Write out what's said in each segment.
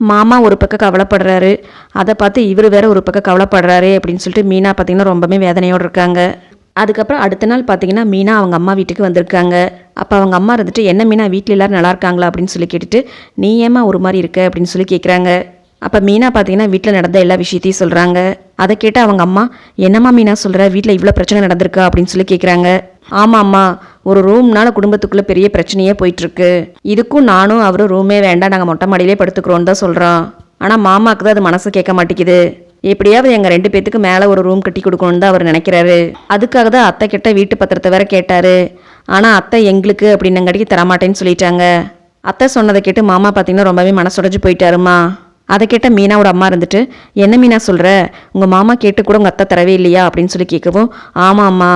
மாமா ஒரு பக்கம் கவலைப்படுறாரு. அதை பார்த்து இவர் வேற ஒரு பக்கம் கவலைப்படுறாரு அப்படின்னு சொல்லிட்டு மீனா பார்த்தீங்கன்னா ரொம்பவே வேதனையோடு இருக்காங்க. அதுக்கப்புறம் அடுத்த நாள் பார்த்தீங்கன்னா மீனா அவங்க அம்மா வீட்டுக்கு வந்திருக்காங்க. அப்போ அவங்க அம்மா இருந்துட்டு என்ன மீனா வீட்டில் எல்லாரும் நல்லா இருக்காங்களா? அப்படின்னு சொல்லி கேட்டுட்டு நீ ஏம்மா ஒரு மாதிரி இருக்க? அப்படின்னு சொல்லி கேட்குறாங்க அப்போ மீனா பார்த்தீங்கன்னா வீட்டில் நடந்த எல்லா விஷயத்தையும் சொல்கிறாங்க அதை கேட்டு அவங்க அம்மா என்னம்மா மீனா சொல்கிற வீட்டில் இவ்வளோ பிரச்சனை நடந்திருக்கா? அப்படின்னு சொல்லி கேட்குறாங்க ஆமாம்மா ஒரு ரூம்னால குடும்பத்துக்குள்ளே பெரிய பிரச்சனையே போயிட்டுருக்கு. இதுக்கும் நானும் அவரும் ரூமே வேண்டாம் நாங்கள் மொட்டை மாடியிலே படுத்துக்கிறோன்னு தான் சொல்கிறோம் ஆனால் மாமாவுக்கு தான் அது மனசு கேட்க மாட்டேங்குது. எப்படியாவது எங்கள் ரெண்டு பேத்துக்கு மேலே ஒரு ரூம் கட்டி கொடுக்கணும்னு தான் அவர் நினைக்கிறாரு. அதுக்காக தான் அத்தை கிட்ட வீட்டு பத்திரத்தை வேற கேட்டாரு. ஆனால் அத்தை எங்களுக்கு அப்படின்னங்கடிக்கு தரமாட்டேன்னு சொல்லிட்டாங்க. அத்தை சொன்னதை கேட்டு மாமா பார்த்தீங்கன்னா ரொம்பவே மனசுடைஞ்சு போயிட்டாருமா. அதை கேட்ட மீனாவோட அம்மா இருந்துட்டு என்ன மீனா சொல்கிற உங்கள் மாமா கேட்டு கூட உங்கள் அத்தை தரவே இல்லையா? அப்படின்னு சொல்லி கேட்கவும் ஆமாம்மா.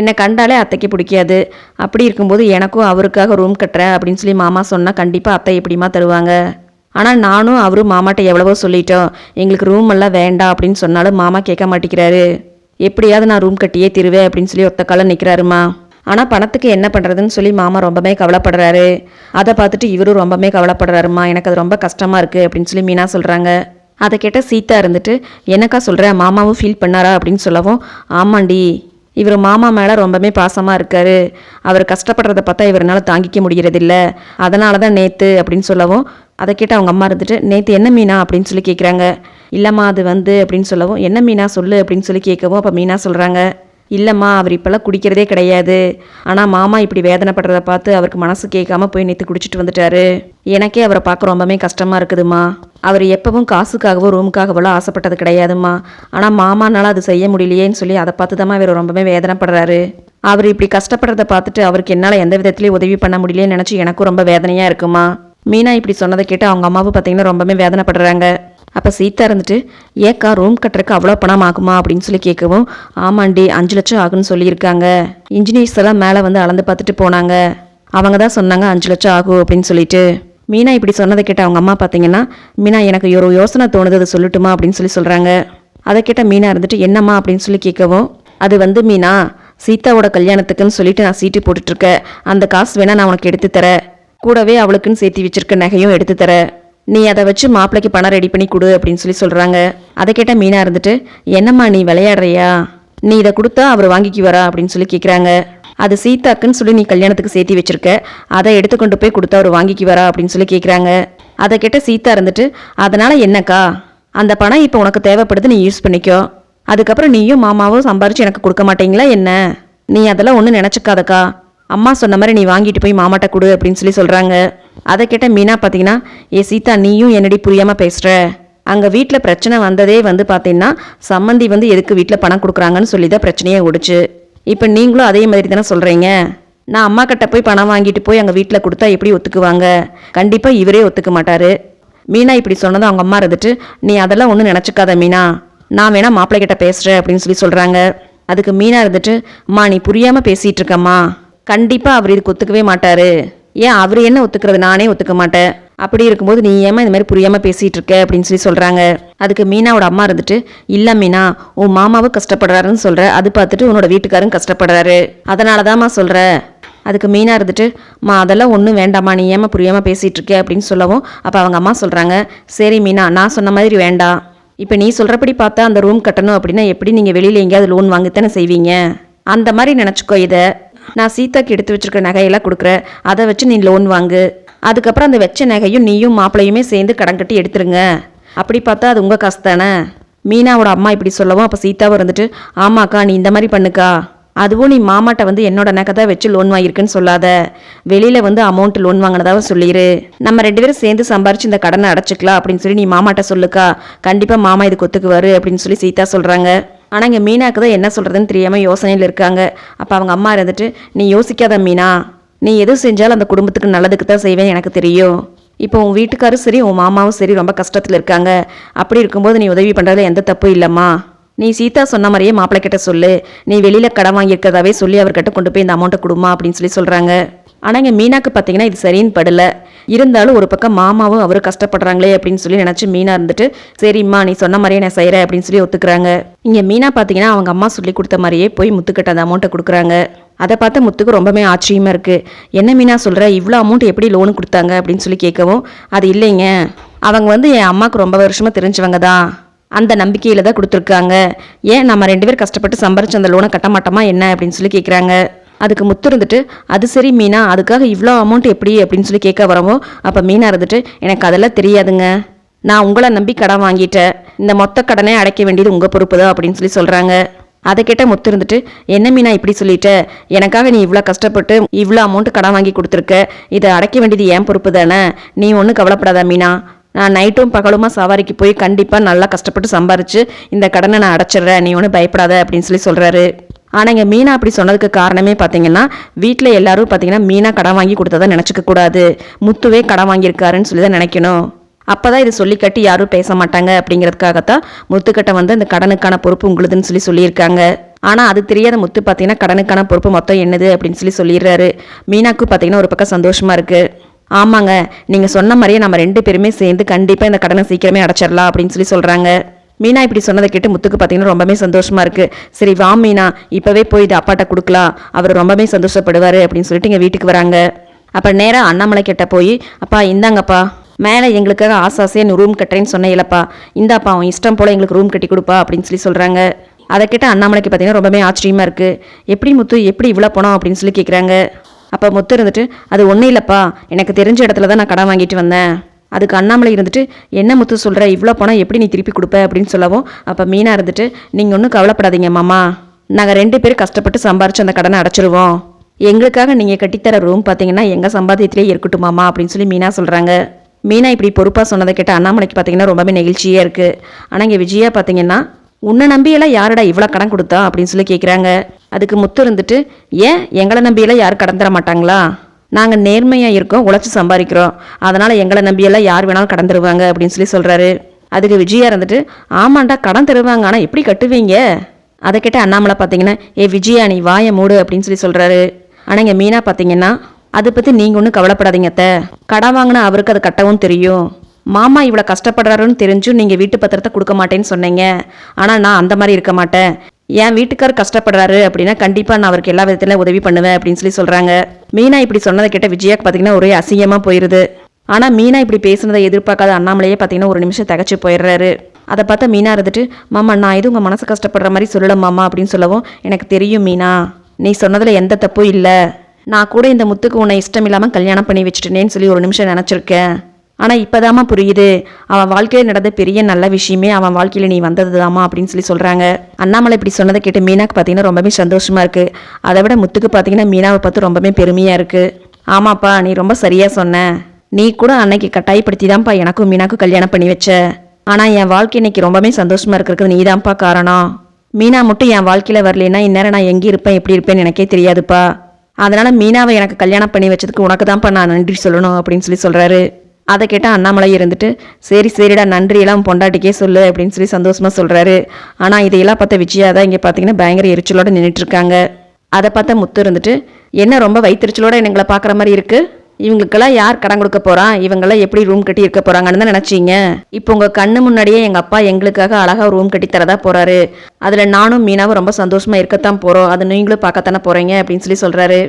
என்னை கண்டாலே அத்தைக்கு பிடிக்காது. அப்படி இருக்கும்போது எனக்கும் அவருக்காக ரூம் கட்டுறேன் அப்படின்னு சொல்லி மாமா சொன்னால் கண்டிப்பாக அத்தை எப்படிமா தருவாங்க? ஆனால் நானும் அவரும் மாமாட்ட எவ்வளவோ சொல்லிட்டோம். எங்களுக்கு ரூம் எல்லாம் வேண்டாம் அப்படின்னு சொன்னாலும் மாமா கேட்க மாட்டேங்கிறாரு. எப்படியாவது நான் ரூம் கட்டியே திருவேன் அப்படின்னு சொல்லி ஒத்த காலம் நிற்கிறாருமா ஆனால் பணத்துக்கு என்ன பண்ணுறதுன்னு சொல்லி மாமா ரொம்பவே கவலைப்படுறாரு. அதை பார்த்துட்டு இவரும் ரொம்பவே கவலைப்படுறாருமா எனக்கு அது ரொம்ப கஷ்டமாக இருக்குது அப்படின்னு சொல்லி மீனா சொல்கிறாங்க அதை கேட்ட சீத்தா இருந்துட்டு என்னக்கா சொல்கிறேன் மாமாவும் ஃபீல் பண்ணாரா? அப்படின்னு சொல்லவும் ஆமாண்டி. இவர் மாமா மேலே ரொம்பவே பாசமாக இருக்கார். அவர் கஷ்டப்படுறத பார்த்தா இவரால் தாங்கிக்க முடியறதில்ல. அதனால தான் நேத்து அப்படின்னு சொல்லவும் அதை கேட்டு அவங்க அம்மா இருந்துட்டு நேத்து என்ன மீனா? அப்படின்னு சொல்லி கேட்குறாங்க இல்லைம்மா அது வந்து அப்படின்னு சொல்லவும் என்ன மீனா சொல்லு? அப்படின்னு சொல்லி கேட்கவும் அப்போ மீனா சொல்கிறாங்க இல்லைம்மா அவர் இப்போல்லாம் குடிக்கிறதே கிடையாது. ஆனால் மாமா இப்படி வேதனைப்படுறத பார்த்து அவருக்கு மனசு கேட்காம போய் நேற்று குடிச்சிட்டு வந்துட்டாரு. எனக்கே அவரை பார்க்க ரொம்பவே கஷ்டமாக இருக்குதுமா அவர் எப்பவும் காசுக்காகவோ ரூமுக்காகவோ ஆசைப்பட்டது கிடையாதும்மா. ஆனால் மாமானால அது செய்ய முடியலையேன்னு சொல்லி அதை பார்த்து தான் இவர் ரொம்பவே வேதனைப்படுறாரு. அவர் இப்படி கஷ்டப்படுறத பார்த்துட்டு அவருக்கு என்னால் எந்த விதத்துலேயும் உதவி பண்ண முடியலையே நினச்சி எனக்கும் ரொம்ப வேதனையாக இருக்குமா மீனா இப்படி சொன்னதை கேட்டு அவங்க அம்மாவும் பார்த்தீங்கன்னா ரொம்பவே வேதனைப்படுறாங்க. அப்போ சீதா இருந்துட்டு ஏக்கா ரூம் கட்டுறதுக்கு அவ்வளோ பணம் ஆகுமா அப்படின்னு சொல்லி கேட்கவும் ஆமாண்டி அஞ்சு லட்சம் ஆகுன்னு சொல்லியிருக்காங்க. இன்ஜினியர்ஸ் எல்லாம் மேலே வந்து அளந்து பார்த்துட்டு போனாங்க. அவங்க தான் சொன்னாங்க அஞ்சு லட்சம் ஆகும் அப்படின்னு சொல்லிட்டு. மீனா இப்படி சொன்னதை கேட்ட அவங்க அம்மா பார்த்தீங்கன்னா மீனா எனக்கு ஒரு யோசனை தோணுது அதை சொல்லட்டுமா? அப்படின்னு சொல்லி சொல்கிறாங்க அதை கேட்ட மீனா இருந்துட்டு என்னம்மா? அப்படின்னு சொல்லி கேட்கவும் அது வந்து மீனா சீதாவோட கல்யாணத்துக்குன்னு சொல்லிட்டு நான் சீட்டு போட்டுட்ருக்கேன் அந்த காசு வேணால் நான் உனக்கு எடுத்து தரேன். கூடவே அவளுக்குன்னு சேர்த்து வச்சிருக்க நகையும் எடுத்து தரேன். நீ அதை வச்சு மாப்பிள்ளைக்கு பணம் ரெடி பண்ணி கொடு அப்படின்னு சொல்லி சொல்கிறாங்க அதை கேட்ட மீனா இருந்துட்டு என்னம்மா நீ விளையாடுறியா? நீ இதை கொடுத்தா அவர் வாங்கிக்குவாரா? அப்படின்னு சொல்லி கேட்குறாங்க அது சீதாக்குன்னு சொல்லி நீ கல்யாணத்துக்கு சேர்த்தி வச்சிருக்க. அதை எடுத்து கொண்டு போய் கொடுத்தா அவர் வாங்கிக்குவாரா? அப்படின்னு சொல்லி கேட்குறாங்க அதை கேட்ட சீதா இருந்துட்டு அதனால் என்னக்கா? அந்த பணம் இப்போ உனக்கு தேவைப்படுது நீ யூஸ் பண்ணிக்கோ. அதுக்கப்புறம் நீயும் மாமாவும் சம்பாரிச்சு எனக்கு கொடுக்க மாட்டீங்களா என்ன? நீ அதெல்லாம் ஒன்றும் நினச்சிக்காதக்கா. அம்மா சொன்ன மாதிரி நீ வாங்கிட்டு போய் மாமாட்ட கொடு அப்படின்னு சொல்லி சொல்கிறாங்க அதை கேட்ட மீனா பார்த்தீங்கன்னா ஏ சீதா நீயும் என்னடி புரியாமல் பேசுகிற அங்கே வீட்டில் பிரச்சனை வந்ததே வந்து பார்த்தீங்கன்னா சம்மந்தி வந்து எதுக்கு வீட்டில் பணம் கொடுக்குறாங்கன்னு சொல்லி தான் பிரச்சனையை ஓடுச்சு. இப்போ நீங்களும் அதே மாதிரி தானே சொல்கிறீங்க நான் அம்மா கிட்ட போய் பணம் வாங்கிட்டு போய் அங்கே வீட்டில் கொடுத்தா எப்படி ஒத்துக்குவாங்க? கண்டிப்பாக இவரே ஒத்துக்க மாட்டாரு. மீனா இப்படி சொன்னதும் அவங்க அம்மா இருந்துட்டு நீ அதெல்லாம் ஒன்றும் நினச்சிக்காத மீனா. நான் வேணா மாப்பிள்ளை கிட்ட பேசுகிறேன் அப்படின்னு சொல்லி சொல்கிறாங்க அதுக்கு மீனா இருந்துட்டு அம்மா நீ புரியாமல் பேசிகிட்டு இருக்கம்மா. கண்டிப்பாக அவர் இதுக்கு ஒத்துக்கவே மாட்டாரு. ஏன் அவர் என்ன ஒத்துக்கிறது? நானே ஒத்துக்க மாட்டேன். அப்படி இருக்கும்போது நீ ஏமா இந்த மாதிரி புரியாமல் பேசிகிட்டு இருக்க? அப்படின்னு சொல்லி சொல்கிறாங்க அதுக்கு மீனாவோட அம்மா இருந்துட்டு இல்லை மீனா உன் மாமாவும் கஷ்டப்படுறாருன்னு சொல்கிற அது பார்த்துட்டு உன்னோட வீட்டுக்காரும் கஷ்டப்படுறாரு. அதனால தான்மா சொல்கிற அதுக்கு மீனாக இருந்துட்டு மா அதெல்லாம் ஒன்றும் வேண்டாம்மா. நீ ஏமா புரியாமல் பேசிகிட்டு இருக்க? அப்படின்னு சொல்லவும் அப்போ அவங்க அம்மா சொல்கிறாங்க சரி மீனா நான் சொன்ன மாதிரி வேண்டாம். இப்போ நீ சொல்கிறபடி பார்த்தா அந்த ரூம் கட்டணும் அப்படின்னா எப்படி நீங்கள் வெளியில் எங்கேயாவது லோன் வாங்கித்தானே செய்வீங்க? அந்த மாதிரி நினச்சிக்கோ இதை. நான் சீதாக்கு எடுத்து வச்சிருக்க நகையெல்லாம் கொடுக்குறேன். அதை வச்சு நீ லோன் வாங்கு. அதுக்கப்புறம் அந்த வச்ச நகையும் நீயும் மாப்பிள்ளையுமே சேர்ந்து கடன் கட்டி எடுத்துருங்க. அப்படி பார்த்தா அது உங்கள் காசு தானே? மீனாவோட அம்மா இப்படி சொல்லவும் அப்போ சீதாவும் இருந்துட்டு ஆமாக்கா நீ இந்த மாதிரி பண்ணுக்கா. அதுவும் நீ மாமாட்ட வந்து என்னோட நகை தான் வச்சு லோன் வாங்கியிருக்குன்னு சொல்லாத. வெளியில் வந்து அமௌண்ட் லோன் வாங்கினதாக சொல்லிடு நம்ம ரெண்டு பேரும் சேர்ந்து சம்பாரிச்சு இந்த கடனை அடைச்சிக்கலாம் அப்படின்னு சொல்லி நீ மாமாட்ட சொல்லுக்கா. கண்டிப்பாக மாமா இதுக்கு கொத்துக்குவாரு அப்படின்னு சொல்லி சீதா சொல்கிறாங்க ஆனால் இங்கே மீனாக்கு தான் என்ன சொல்கிறதுன்னு தெரியாமல் யோசனையில் இருக்காங்க. அப்போ அவங்க அம்மா இருந்துட்டு நீ யோசிக்காத மீனா. நீ எது செஞ்சாலும் அந்த குடும்பத்துக்கு நல்லதுக்கு தான் செய்வேன் எனக்கு தெரியும். இப்போ உன் வீட்டுக்காரும் சரி உன் மாமாவும் சரி ரொம்ப கஷ்டத்தில் இருக்காங்க. அப்படி இருக்கும்போது நீ உதவி பண்ணுறதுல எந்த தப்பும் இல்லைம்மா. நீ சீதா சொன்ன மாதிரியே மாப்பிள்ளை கிட்ட சொல்லு. நீ வெளியில் கடன் வாங்கியிருக்கிறதாவே சொல்லி அவர்கிட்ட கொண்டு போய் இந்த அமௌண்ட்டை கொடுமா அப்படின்னு சொல்லி சொல்கிறாங்க ஆனால் இங்கே மீனாக்கு பார்த்தீங்கன்னா இது சரின்னு படல. இருந்தாலும் ஒரு பக்கம் மாமாவும் அவரும் கஷ்டப்படுறாங்களே அப்படின்னு சொல்லி நினச்சி மீனா இருந்துட்டு சரிம்மா நீ சொன்ன மாதிரியே நான் செய்கிறேன் அப்படின்னு சொல்லி ஒத்துக்கிறாங்க. இங்கே மீனா பார்த்தீங்கன்னா அவங்க அம்மா சொல்லி கொடுத்த மாதிரியே போய் முத்துக்கிட்ட அந்த அமௌண்ட்டை கொடுக்குறாங்க. அதை பார்த்து முத்துக்கு ரொம்பவே ஆச்சரியமாக இருக்குது என்ன மீனா சொல்கிற இவ்வளோ அமௌண்ட் எப்படி லோனு கொடுத்தாங்க? அப்படின்னு சொல்லி கேட்கவும் அது இல்லைங்க. அவங்க வந்து என் அம்மாவுக்கு ரொம்ப வருஷமாக தெரிஞ்சவங்க தான். அந்த நம்பிக்கையில் தான் கொடுத்துருக்காங்க. ஏன் நம்ம ரெண்டு பேர் கஷ்டப்பட்டு சம்பாரிச்சு அந்த லோனை கட்ட மாட்டோமா என்ன? அப்படின்னு சொல்லி கேட்குறாங்க. அதுக்கு முத்து இருந்துட்டு அது சரி மீனா அதுக்காக இவ்வளோ அமௌண்ட் எப்படி? அப்படின்னு சொல்லி கேட்க வரவோ அப்போ மீனா இருந்துட்டு எனக்கு அதெல்லாம் தெரியாதுங்க. நான் உங்களை நம்பி கடன் வாங்கிட்டேன். இந்த மொத்த கடனே அடைக்க வேண்டியது உங்கள் பொறுப்பு தான் அப்படின்னு சொல்லி சொல்கிறாங்க அதை கேட்ட முத்து இருந்துட்டு என்ன மீனா இப்படி சொல்லிட்ட? எனக்காக நீ இவ்வளோ கஷ்டப்பட்டு இவ்வளோ அமௌண்ட் கடன் வாங்கி கொடுத்துருக்க. இதை அடைக்க வேண்டியது ஏன் பொறுப்பு தானே? நீ ஒன்றும் கவலைப்படாத மீனா. நான் நைட்டும் பகலுமா சவாரிக்கு போய் கண்டிப்பாக நல்லா கஷ்டப்பட்டு சம்பாரிச்சு இந்த கடனை நான் அடைச்சிடுறேன். நீ ஒன்றும் பயப்படாத அப்படின்னு சொல்லி சொல்கிறாரு ஆனால் இங்கே மீனா அப்படி சொன்னதுக்கு காரணமே பார்த்தீங்கன்னா வீட்டில் எல்லாரும் பார்த்தீங்கன்னா மீனா கடன் வாங்கி கொடுத்ததை நினச்சிக்க கூடாது. முத்துவே கடன் வாங்கியிருக்காருன்னு சொல்லி தான் நினைக்கணும். அப்போ தான் இது சொல்லி கட்டி யாரும் பேச மாட்டாங்க அப்படிங்கிறதுக்காகத்தான் முத்துக்கிட்ட வந்து அந்த கடனுக்கான பொறுப்பு உங்களுதுன்னு சொல்லி சொல்லியிருக்காங்க. ஆனால் அது தெரியாத முத்து பார்த்தீங்கன்னா கடனுக்கான பொறுப்பு மொத்தம் என்னது அப்படின்னு சொல்லி சொல்லிடுறாரு. மீனாக்கு பார்த்தீங்கன்னா ஒரு பக்கம் சந்தோஷமாக இருக்குது ஆமாங்க நீங்கள் சொன்ன மாதிரியே நம்ம ரெண்டு பேருமே சேர்ந்து கண்டிப்பாக இந்த கடனை சீக்கிரமே அடைச்சிடலாம் அப்படின்னு சொல்லி சொல்கிறாங்க மீனா இப்படி சொன்னதை கேட்டு முத்துக்கு பார்த்தீங்கன்னா ரொம்பவே சந்தோஷமா இருக்கு. சரி வா மீனா இப்போவே போய் இது அப்பாட்ட கொடுக்கலாம். அவர் ரொம்பவே சந்தோஷப்படுவார் அப்படின்னு சொல்லிட்டு இங்கே வீட்டுக்கு வராங்க. அப்போ நேராக அண்ணாமலை கிட்ட போய் அப்பா இந்தாங்கப்பா. மேலே எங்களுக்காக ஆசாசையாக நீ ரூம் கட்டுறேன்னு சொன்னேன்லப்பா இந்தாப்பா அவன் இஷ்டம் போல் எங்களுக்கு ரூம் கட்டி கொடுப்பா அப்படின்னு சொல்லி சொல்கிறாங்க அதை கேட்ட அண்ணாமலைக்கு பார்த்தீங்கன்னா ரொம்பவே ஆச்சரியமாக இருக்குது எப்படி முத்து எப்படி இவ்வளோ போனோம் அப்படின்னு சொல்லி கேட்குறாங்க அப்போ முத்து இருந்துட்டு அது ஒன்றும் இல்லைப்பா. எனக்கு தெரிஞ்ச இடத்துல தான் நான் கடன் வாங்கிட்டு வந்தேன். அதுக்கு அண்ணாமலை இருந்துட்டு என்ன முத்து சொல்கிற இவ்வளோ பணம் எப்படி நீ திருப்பி கொடுப்ப? அப்படின்னு சொல்லவும் அப்போ மீனா இருந்துட்டு நீங்கள் ஒன்றும் கவலைப்படாதீங்க மாமா. நாங்கள் ரெண்டு பேரும் கஷ்டப்பட்டு சம்பாரித்து அந்த கடனை அடைச்சிருவோம். எங்களுக்காக நீங்கள் கட்டித்தர ரூம் பார்த்தீங்கன்னா எங்கள் சம்பாத்தியத்திலே இருக்கட்டும் மாமா அப்படின்னு சொல்லி மீனா சொல்கிறாங்க மீனா இப்படி பொறுப்பாக சொன்னதை கேட்ட அண்ணாமலைக்கு பார்த்தீங்கன்னா ரொம்பவே நெகிழ்ச்சியாக இருக்குது ஆனால் இங்கே விஜயா பார்த்தீங்கன்னா உன்னை நம்பியெல்லாம் யாரடா இவ்வளோ கடன் கொடுத்தா? அப்படின்னு சொல்லி கேட்குறாங்க அதுக்கு முத்து இருந்துட்டு ஏன்? எங்களை நம்பியெல்லாம் யாரும் கடன் தர மாட்டாங்களா? நாங்கள் நேர்மையாக இருக்கோம் உழைச்சி சம்பாதிக்கிறோம். அதனால் எங்களை நம்பியெல்லாம் யார் வேணாலும் கடன் தருவாங்க அப்படின்னு சொல்லி சொல்கிறாரு அதுக்கு விஜயா இருந்துட்டு ஆமாண்டா கடன் தருவாங்க. ஆனால் எப்படி கட்டுவீங்க? அதை கேட்ட அண்ணாமலை பார்த்தீங்கன்னா ஏ விஜயா நீ வாயை மூடு அப்படின்னு சொல்லி சொல்கிறாரு ஆனால் இங்கே மீனா பார்த்தீங்கன்னா அதை பற்றி நீங்கள் ஒன்றும் கவலைப்படாதீங்க அத்தை. கடன் வாங்கினா அவருக்கு அது கட்டவும் தெரியும். மாமா இவ்வளோ கஷ்டப்படுறாருன்னு தெரிஞ்சும் நீங்கள் வீட்டு பத்திரத்தை கொடுக்க மாட்டேன்னு சொன்னீங்க. ஆனால் நான் அந்த மாதிரி இருக்க மாட்டேன். என் வீட்டுக்கார் கஷ்டப்படுறாரு அப்படின்னா கண்டிப்பாக நான் அவருக்கு எல்லா விதத்திலும் உதவி பண்ணுவேன் அப்படின்னு சொல்லி சொல்கிறாங்க மீனா இப்படி சொன்னதை கேட்ட விஜயாக்கு பார்த்தீங்கன்னா ஒரே அசிங்கமாக போயிடுது ஆனால் மீனா இப்படி பேசுனதை எதிர்பார்க்காத அண்ணாமலையே பார்த்தீங்கன்னா ஒரு நிமிஷம் தகச்சு போயிடுறாரு. அதை பார்த்தா மீனா இருந்துட்டு மாமா நான் எதுவும் உங்கள் மனசு கஷ்டப்படுற மாதிரி சொல்லல மாமா அப்படின்னு சொல்லவும் எனக்கு தெரியும் மீனா நீ சொன்னதில் எந்த தப்பும் இல்லை. நான் கூட இந்த முத்துக்கு உன்னை இஷ்டம் இல்லாமல் கல்யாணம் பண்ணி வச்சுட்டேனேன்னு சொல்லி ஒரு நிமிஷம் நினச்சிருக்கேன். ஆனால் இப்போதாம்மா புரியுது. அவன் வாழ்க்கையில் நடந்த பெரிய நல்ல விஷயமே அவன் வாழ்க்கையில் நீ வந்தது அப்படின்னு சொல்லி சொல்கிறாங்க அண்ணாமலை இப்படி சொன்னதை கேட்டு மீனாக்கு பார்த்தீங்கன்னா ரொம்பவே சந்தோஷமாக இருக்குது அதை விட முத்துக்கு பார்த்தீங்கன்னா மீனாவை பார்த்து ரொம்பவே பெருமையாக இருக்குது ஆமாப்பா நீ ரொம்ப சரியாக சொன்ன. நீ கூட அன்னைக்கு கட்டாயப்படுத்தி தான்ப்பா எனக்கும் மீனாக்கும் கல்யாணம் பண்ணி வச்ச. ஆனால் என் வாழ்க்கை இன்னைக்கு ரொம்பவே சந்தோஷமாக இருக்கிறது நீ தான்ப்பா காரணம். மீனா மட்டும் என் வாழ்க்கையில் வரலைன்னா இந்நேரம் நான் எங்கே இருப்பேன் எப்படி இருப்பேன்னு எனக்கே தெரியாதுப்பா. அதனால மீனாவை எனக்கு கல்யாணம் பண்ணி வச்சதுக்கு உனக்கு தான்ப்பா நான் நன்றி சொல்லணும் அப்படின்னு சொல்லி சொல்கிறாரு அதை கேட்டால் அண்ணாமலை இருந்துட்டு சரி சரிடா நன்றியெல்லாம் உன் பொண்டாட்டிக்கே சொல்லு அப்படின்னு சொல்லி சந்தோஷமாக சொல்கிறாரு ஆனால் இதையெல்லாம் பார்த்த விஜயா தான் இங்கே பார்த்தீங்கன்னா பயங்கர எரிச்சலோடு நின்றுட்டு இருக்காங்க அதை பார்த்தா முத்து இருந்துட்டு என்ன ரொம்ப வயிற்றுச்சலோட எங்களை பார்க்குற மாதிரி இருக்குது இவங்களுக்கெல்லாம் யார் கடன் கொடுக்க போகிறான் இவங்கெல்லாம் எப்படி ரூம் கட்டி இருக்க போகிறாங்கன்னு தான் நினச்சிங்க? இப்போ உங்கள் கண்ணு முன்னாடியே எங்கள் அப்பா எங்களுக்காக அழகாக ரூம் கட்டி தரதா போறாரு. அதில் நானும் மீனாவும் ரொம்ப சந்தோஷமாக இருக்கத்தான் போகிறோம் அதை நீங்களும் பார்க்கத்தானே போகிறீங்க அப்படின்னு சொல்லி சொல்கிறாரு